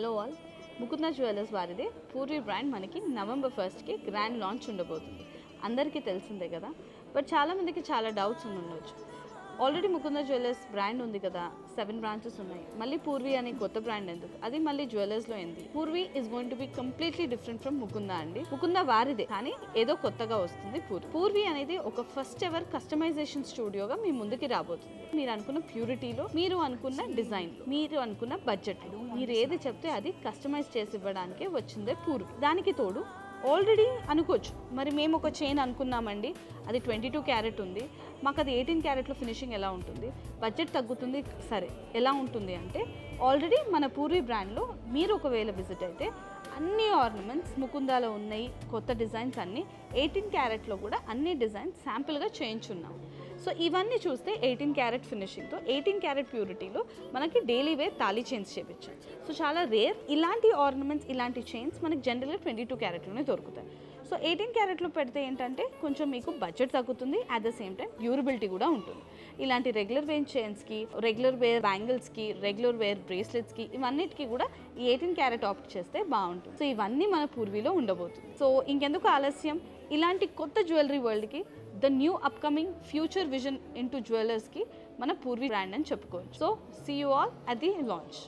Hello all. Mukunda jewellers వారిదే. Purvi brand మనకి November ఫస్ట్కి గ్రాండ్ లాంచ్ ఉండబోతుంది. అందరికీ తెలిసిందే కదా. బట్ చాలామందికి చాలా డౌట్స్ ఉండొచ్చు ఆల్రెడీ ముకుంద జ్యువెలర్స్ బ్రాండ్ ఉంది కదా సెవెన్ బ్రాంచెస్ ఉన్నాయి. మళ్ళీ పూర్వీ అనే కొత్త బ్రాండ్ ఎందుకు? అది మళ్ళీ జ్యువెలర్స్లో ఏంది? Purvi is going to be completely different from Mukunda అండి. ముకుంద వారిదే కానీ ఏదో కొత్తగా వస్తుంది పూర్వి పూర్వీ అనేది ఒక ఫస్ట్ ఎవర్ కస్టమైజేషన్ స్టూడియోగా మీ ముందుకి రాబోతుంది. మీరు అనుకున్న ప్యూరిటీలో మీరు అనుకున్న డిజైన్ మీరు అనుకున్న బడ్జెట్ మీరు ఏది చెప్తే అది కస్టమైజ్ చేసి ఇవ్వడానికే వచ్చిందే పూర్వి దానికి తోడు ఆల్రెడీ అనుకోవచ్చు. మరి మేము ఒక చైన్ అనుకున్నామండి. అది ట్వంటీ టూ క్యారెట్ ఉంది. మాకు అది ఎయిటీన్ క్యారెట్లో ఫినిషింగ్ ఎలా ఉంటుంది? బడ్జెట్ తగ్గుతుంది. సరే ఎలా ఉంటుంది అంటే ఆల్రెడీ మన పూర్వీ బ్రాండ్లో మీరు ఒకవేళ విజిట్ అయితే అన్ని ఆర్నమెంట్స్ ముకుందాలో ఉన్నాయి కొత్త డిజైన్స్ అన్నీ ఎయిటీన్ క్యారెట్లో కూడా అన్ని డిజైన్స్ శాంపుల్గా చేయించున్నాం. సో ఇవన్నీ చూస్తే ఎయిటీన్ క్యారెట్ ఫినిషింగ్తో ఎయిటీన్ క్యారెట్ ప్యూరిటీలో మనకి డైలీ వేర్ తాళీ చైన్స్ చేపించాం సో చాలా రేర్ ఇలాంటి ఆర్నమెంట్స్ ఇలాంటి చైన్స్ మనకి జనరల్గా ట్వంటీ టూ క్యారెట్లోనే దొరుకుతాయి. సో ఎయిటీన్ క్యారెట్లో పెడితే ఏంటంటే కొంచెం మీకు బడ్జెట్ తగ్గుతుంది at the same time durability కూడా ఉంటుంది. ఇలాంటి రెగ్యులర్ వేర్ చైన్స్కి రెగ్యులర్ వేర్ బ్యాంగిల్స్కి రెగ్యులర్ వేర్ బ్రేస్లెట్స్కి ఇవన్నిటికీ కూడా ఈ ఎయిటీన్ క్యారెట్ ఆప్ట్ చేస్తే బాగుంటుంది. సో ఇవన్నీ మన పూర్వీలో ఉండబోతుంది. సో ఇంకెందుకు ఆలస్యం? ఇలాంటి కొత్త jewellery వరల్డ్కి the new upcoming future vision into జ్యువెలర్స్కి మన పూర్వీ బ్రాండ్ అని చెప్పుకోవచ్చు. So see you all at the launch